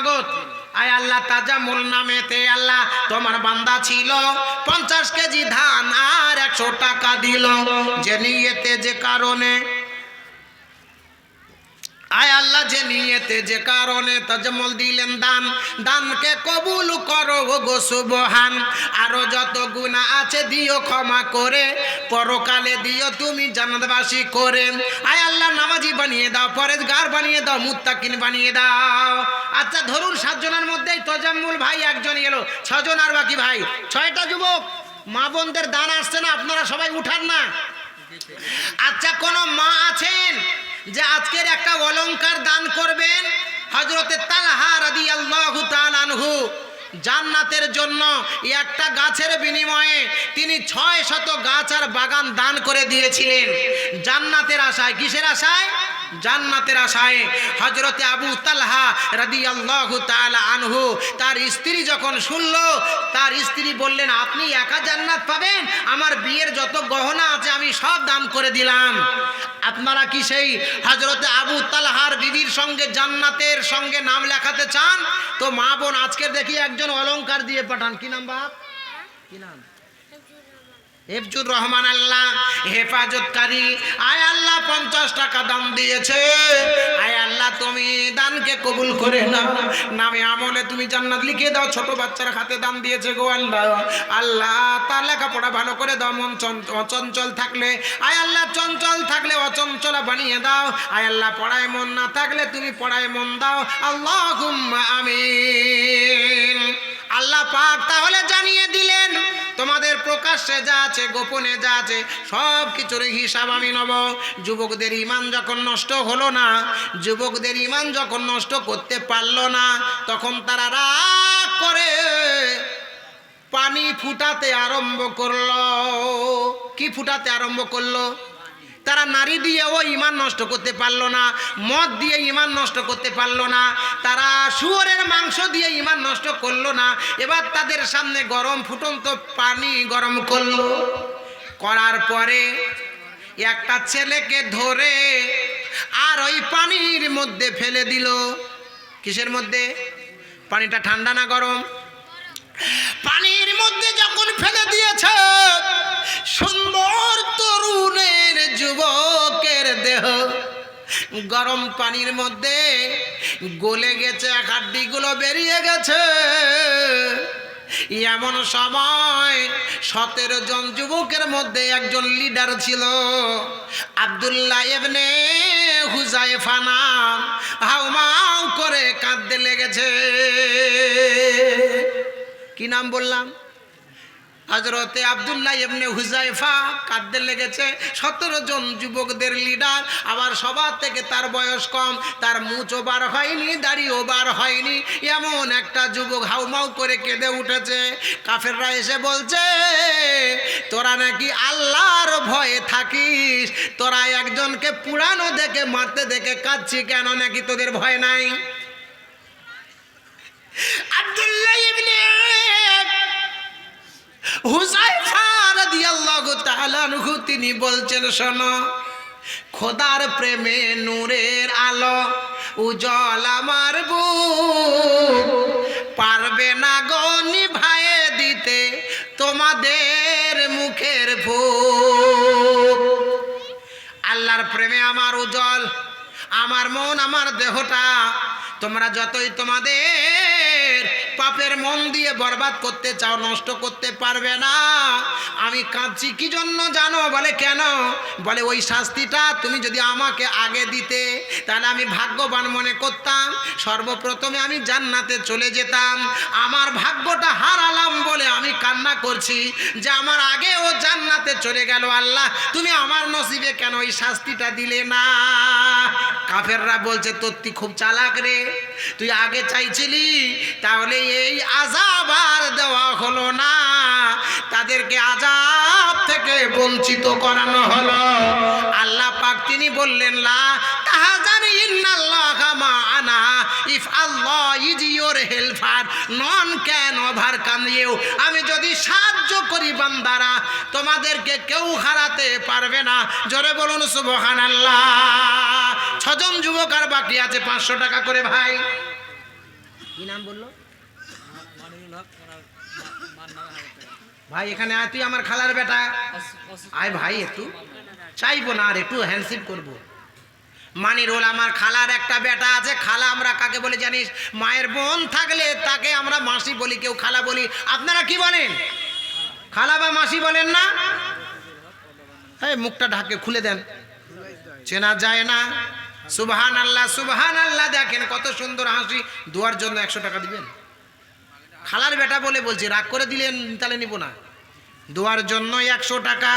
নগদ আয় আল্লাহ তাজা মূল নামেতে আল্লাহ, তোমার বান্দা ছিল। পঞ্চাশ কেজি ধান আর একশো টাকা দিল। যে নিয়েতে যে কারণে আয় আল্লাহ যে নিয়েতে, যে কারণে তাজমল দিলেন দান। দানকে কবুল করো গো সুবহান। আরও যত গুণা আছে দিও ক্ষমা করে, পরকালে দিও তুমি জান্নাতবাসী করে। আয় আল্লাহ নামাজি বানিয়ে দাও, পরেজগার বানিয়ে দাও, মুত্তাকিন বানিয়ে দাও। আচ্ছা ধরুন সাতজনের মধ্যেই তজাম্মুল ভাই একজন এলো, ছজন আর বাকি ভাই। ছয়টা যুবক, মা বোনদের দান আসছে না, আপনারা সবাই উঠান না। আচ্ছা কোন মা আছেন? যে আজকের একটা অলঙ্কার দান করবেন হজরতে তালহা রাদি আল্লাহ আনহু। জান্নাতের জন্য একটা গাছের বিনিময়ে তিনি ছয় শত গাছ আর বাগান দান করে দিয়েছিলেন। জান্নাতের আশায়, কিসের আশায়? জান্নাতের আশায় হজরতে আবু তালহা রাদি আল্লাহ আনহু, তার স্ত্রী যখন শুনল, তার স্ত্রী বললেন, আপনি একা জান্নাত পাবেন? আমার বিয়ের যত গহনা আছে আমি সব দান করে দিলাম। আপনারা কি সেই হজরতে আবু তালহার বিবির সঙ্গে জান্নাতের সঙ্গে নাম লেখাতে চান? তো মা বোন আজকে দেখি একজন অলংকার দিয়ে পাঠান। কি নাম বাপ? কি নাম? হেফজুর রহমান আল্লাহ, হেফাজতকারী, আয় আল্লাহ পঞ্চাশ টাকা দাম দিয়েছে। আয় আল্লাহ, তুমি দানকে কবুল করে নাও। নামে আমলে তুমি জান্নাত লিখে দাও, ছোট বাচ্চার হাতে দান দিয়েছে গো আল্লাহ। আল্লাহ, তার লেখাপড়া ভালো করে দাও, মন চঞ্চ- অচঞ্চল থাকলে। আয় আল্লাহ, চঞ্চল থাকলে অচঞ্চলা বানিয়ে দাও। আয় আল্লাহ, পড়ায় মন না থাকলে তুমি পড়ায় মন দাও। আল্লাহ আমি আল্লাহ পাক তাহলে জানিয়ে দিলেন তোমাদের প্রকাশ্যে যা আছে, গোপনে যা আছে সব কিছুর হিসাব আমি নব। যুবকদের ইমান যখন নষ্ট হলো না, যুবকদের ইমান যখন নষ্ট করতে পারল না, তখন তারা রাগ করে পানি ফুটাতে আরম্ভ করল। কি ফুটাতে আরম্ভ করল? তারা নারী দিয়েও ইমান নষ্ট করতে পারল না, মদ দিয়ে ইমান নষ্ট করতে পারল না, তারা শুয়োরের মাংস দিয়ে ইমান নষ্ট করল না। এবার তাদের সামনে গরম ফুটন্ত পানি গরম করল। করার পরে একটা ছেলেকে ধরে আর ওই পানির মধ্যে ফেলে দিল। কিসের মধ্যে? পানিটা ঠান্ডা না গরম? গরম পানির মধ্যে গলে গেছে এক হাড্ডিগুলো বেরিয়ে গেছে। এমন সময় সতেরো জন যুবকের মধ্যে একজন লিডার ছিল, আবদুল্লাহ এবনে হুজাইফা নাম। হাউমাউ করে কাঁদতে লেগেছে। কি নাম বললাম? হজরতে আবদুল্লাহ এমনি হুজাইফা কাঁদতে লেগেছে। সতেরো জন যুবকদের লিডার আবার সবার থেকে তার বয়স কম। তার মুচও বার হয়নি, দাড়িও বার হয়নি। এমন একটা যুবক হাউমাউ করে কেঁদে উঠেছে। কাফেররা এসে বলছে, তোরা নাকি আল্লাহর ভয়ে থাকিস? তোরা একজনকে পুরানো দেখে, মারতে দেখে কাঁদছি কেন? নাকি তোদের ভয় নাই? আব্দুল্লাহ ইবনে তিনি বলছেন, শোনো, খোদার প্রেমে নূরের আলো উজ্জ্বল আমার বুক। পারবে না গো নিভায়ে দিতে তোমাদের মুখের ফুক। আল্লাহর প্রেমে আমার উজ্জ্বল, আমার মন, আমার দেহটা তোমরা যতই তোমাদের পাপের মন দিয়ে বরবাদ করতে চাও, নষ্ট করতে পারবে না। আমি কাঁদছি, কি জন্য জানো? বলে, কেন? বলে, ওই শাস্তিটা তুমি যদি আমাকে আগে দিতে, তাহলে আমি ভাগ্যবান মনে করতাম। সর্বপ্রথমে আমি জান্নাতে চলে যেতাম। আমার ভাগ্যটা হারালাম বলে আমি কান্না করছি যে আমার আগে ও জান্নাতে চলে গেল। আল্লাহ, তুমি আমার নসিবে কেন ওই শাস্তিটা দিলে না? কাফেররা বলছে, তোর তুই খুব চালাক রে। তুই আগে চাইছিলি তাহলে এই আজাব আর দেওয়া হলো না। তাদেরকে আজাব থেকে বঞ্চিত করানো হলো। আল্লাহ পাক তিনি বললেন, লা তাহাজানি ইন্নাল্লাহা মা'ানা if Allah is your helper, none can overcome you. আমি যদি সাহায্য করি বান্দারা, তোমাদেরকে কেউ হারাতে পারবে না। জোরে বলুন, সুবহানাল্লাহ। ছজন যুবক আর বাকি আছে, পাঁচশো টাকা করে ভাই। কি নাম বলল মানিরুল হক ওনার মা- মার নামে হাজার টাকা ভাই, এখানে আয়, তুই আমার খালার বেটা। আয় ভাই, একটু। চাইব না আর একটু হ্যান্ডশিপ করব। মানিরুল আমার খালার একটা বেটা আছে। খালা আমরা কাকে বলে জানিস? মায়ের বোন থাকলে তাকে আমরা মাসি বলি, কেউ খালা বলি। আপনারা কি বলেন? খালা বা মাসি বলেন না? হ্যাঁ মুখটা ঢাকে খুলে দেন। চেনা যায় না। সুবহান আল্লাহ সুবহান আল্লাহ দেখেন কত সুন্দর হাসি। দুয়ার জন্য একশো টাকা দিবেন? খালার বেটা বলে বলছি রাগ করে দিলে তাহলে নিব না। দোয়ার জন্য একশো টাকা।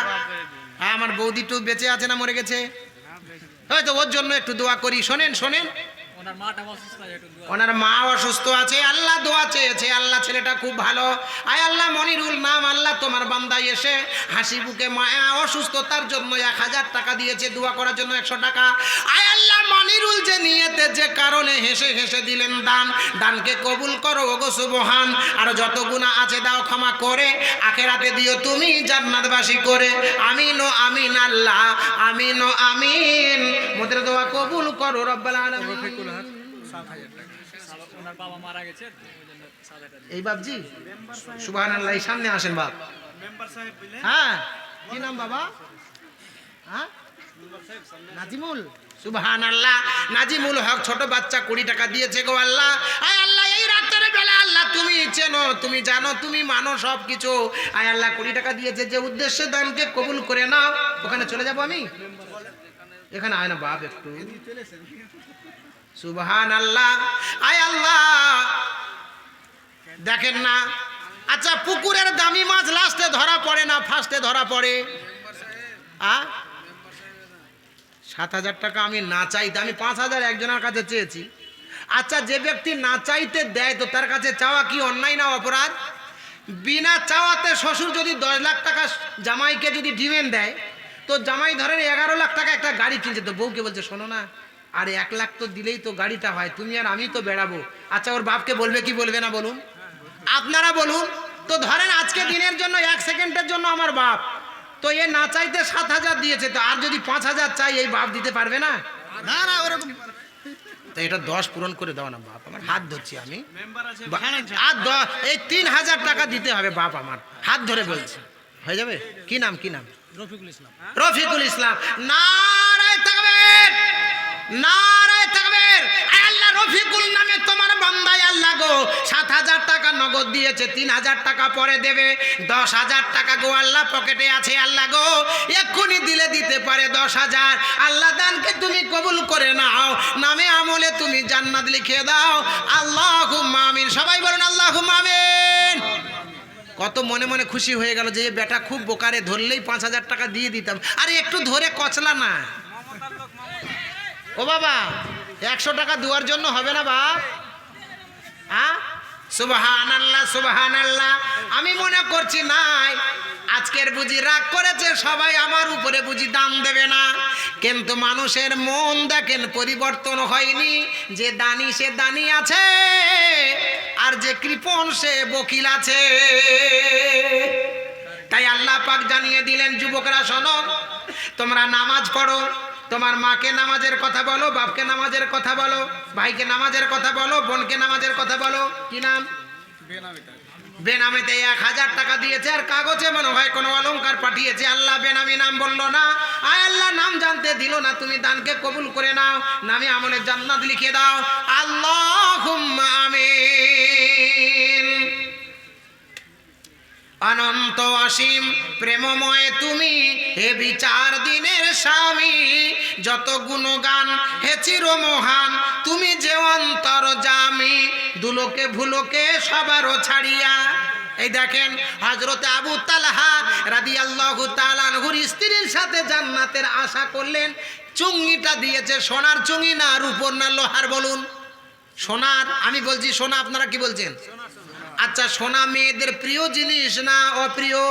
হ্যাঁ, আমার বৌদি টু বেঁচে আছে না মরে গেছে? হয়তো ওর জন্য একটু দোয়া করি। শোনেন শোনেন। ওনার মা অসুস্থ আছে আল্লাহ দোয়া চেয়েছে আল্লাহ ছেলেটা খুব ভালো। আয় আল্লাহ মনিরুল নাম আল্লাহ তোমার বান্দায় এসে হাসি বুকে মায়া অসুস্থতার জন্য এক হাজার টাকা দিয়েছে দোয়া করার জন্য একশো টাকা। আয় আল্লাহ মনিরুল যে নিয়েতে যে কারণে হেসে হেসে দিলেন দান। দানকে কবুল করো ওগো সুবহান। আর যত গুণা আছে দাও ক্ষমা করে। আখেরাতে দিও তুমি জান্নাতবাসী করে। আমিন ও আমিন আল্লাহ আমিন ও আমিন। মোদের দোয়া কবুল করো রব্বাল আলামিন। এই সুবাহ আল্লাহ সামনে আসেন বাপ। হ্যাঁ কি নাম বাবা? হ্যাঁ? নাজিমুল? সুবহান আল্লাহ নাজিমুল হক, ছোট বাচ্চা কুড়ি টাকা দিয়েছে গো আল্লাহ। আল্লাহ, এই আল্লাহ, তুমি চেনো, তুমি জানো, তুমি মানো সব কিছু আয় আল্লাহ, কুড়ি টাকা দিয়েছে যে উদ্দেশ্যে দানকে কবুল করে নাও। ওখানে চলে যাব আমি? এখানে আয় না বাপ একটু। সুবহান আল্লাহ আয় আল্লাহ। দেখেন না। আচ্ছা পুকুরের দামি মাছ লাস্টে ধরা পড়ে না, ফার্স্টে ধরা পড়ে? আ? সাত হাজার টাকা আমি না চাইতে, আমি পাঁচ হাজার একজনের কাছে চেয়েছি। আচ্ছা যে ব্যক্তি না চাইতে দেয়, তো তার কাছে চাওয়া কি অন্যায় না অপরাধ? বিনা চাওয়াতে শ্বশুর যদি দশ লাখ টাকা জামাইকে যদি ডিমেন্ড দেয়, তো জামাই ধরেন এগারো লাখ টাকা একটা গাড়ি কিনছে, তো বউকে বলছে, শোনো না আর এক লাখ তো দিলেই তো গাড়িটা হয় তুমি আর আমি তো বেড়াবো। আচ্ছা ওর বাপকে বলবে কি বলবে না বলুন? আপনারা বলুন তো ধরেন আজকে দিনের জন্য এক সেকেন্ডের জন্য আমার বাপ তো এ না চাইতে সাত হাজার দিয়েছে তো আর যদি পাঁচ হাজার চাই এই বাপ দিতে পারবে না? না না ওরকম তো এটা দশ পূরণ করে দাও না বাপ আমার হাত ধরছি আমি। আর দ- এই তিন হাজার টাকা দিতে হবে বাপ আমার হাত ধরে বলছি। হয়ে যাবে? কি নাম কি নাম? রফিকুল ইসলাম। রফিকুল ইসলাম। তাকবীর নারায় তাকবীর। আল্লাহ রফিকুল নামে তোমার বান্দায় আল্লাহ গো। সাত হাজার টাকা নগদ দিয়েছে, তিন হাজার টাকা পরে দেবে। দশ হাজার টাকা গো আল্লাহ পকেটে আছে আল্লাহ গো। এক্ষুনি দিলে দিতে পারে দশ হাজার। আল্লাহ দানকে তুমি কবুল করে নাও। নামে আমলে তুমি জান্নাত লিখে দাও। আল্লাহ আমিন। সবাই বলুন আল্লাহ আমিন। কত মনে মনে খুশি হয়ে গেল যে বেটা খুব বোকারে, ধরলেই পাঁচ হাজার টাকা দিয়ে দিতাম। আরে একটু ধরে কচলা না। ও বাবা, একশো টাকা দেওয়ার জন্য হবে না বাপ? হ্যাঁ সুবাহান আল্লাহ আল্লাহ আমি মনে করছি নাই, আজকের বুঝি রাগ করেছে, সবাই আমার উপরে বুঝি দাম দেবে না। কিন্তু মানুষের মন দেখেন, পরিবর্তন হয়নি। যে দানি, সে দানি আছে, আর যে কৃপণ, সে বকিল আছে। তাই আল্লাহ পাক জানিয়ে দিলেন, যুবকরা শোনো, তোমরা নামাজ পড়ো তোমার মাকে নামাজের কথা বলো, বাপকে নামাজের কথা বলো, ভাইকে নামাজের কথা বলো, বোনকে নামাজের কথা বলো। কি নাম? বেনামেতে এক হাজার টাকা দিয়েছে আর কাগজে মনে হয় কোনো অলঙ্কার পাঠিয়েছে। আল্লাহ বেনামি নাম বলল না। আয় আল্লাহ, নাম জানতে দিল না, তুমি দানকে কবুল করে নাও। নামে আমলের জান্নাত লিখে দাও। আল্লাহ অসীম প্রেমময় তুমি, হে বিচার দিনের স্বামী, যত গুণগান, হে চির মহান তুমি যে অন্তর জামি, দুলোকে ভুলোকে সবারও ছাড়িয়া। এই দেখেন হজরতে আবু তালহা রাদি আল্লাহ তালানহুর স্ত্রীর সাথে জান্নাতের আশা করলেন, চুঙ্গিটা দিয়েছে সোনার চুঙ্গি না রূপর না লোহার বলুন। সোনার, আমি বলছি সোনা, আপনারা কি বলছেন? আচ্ছা সোনা মেয়েদের প্রিয় জিনিস না অপ্রিয়?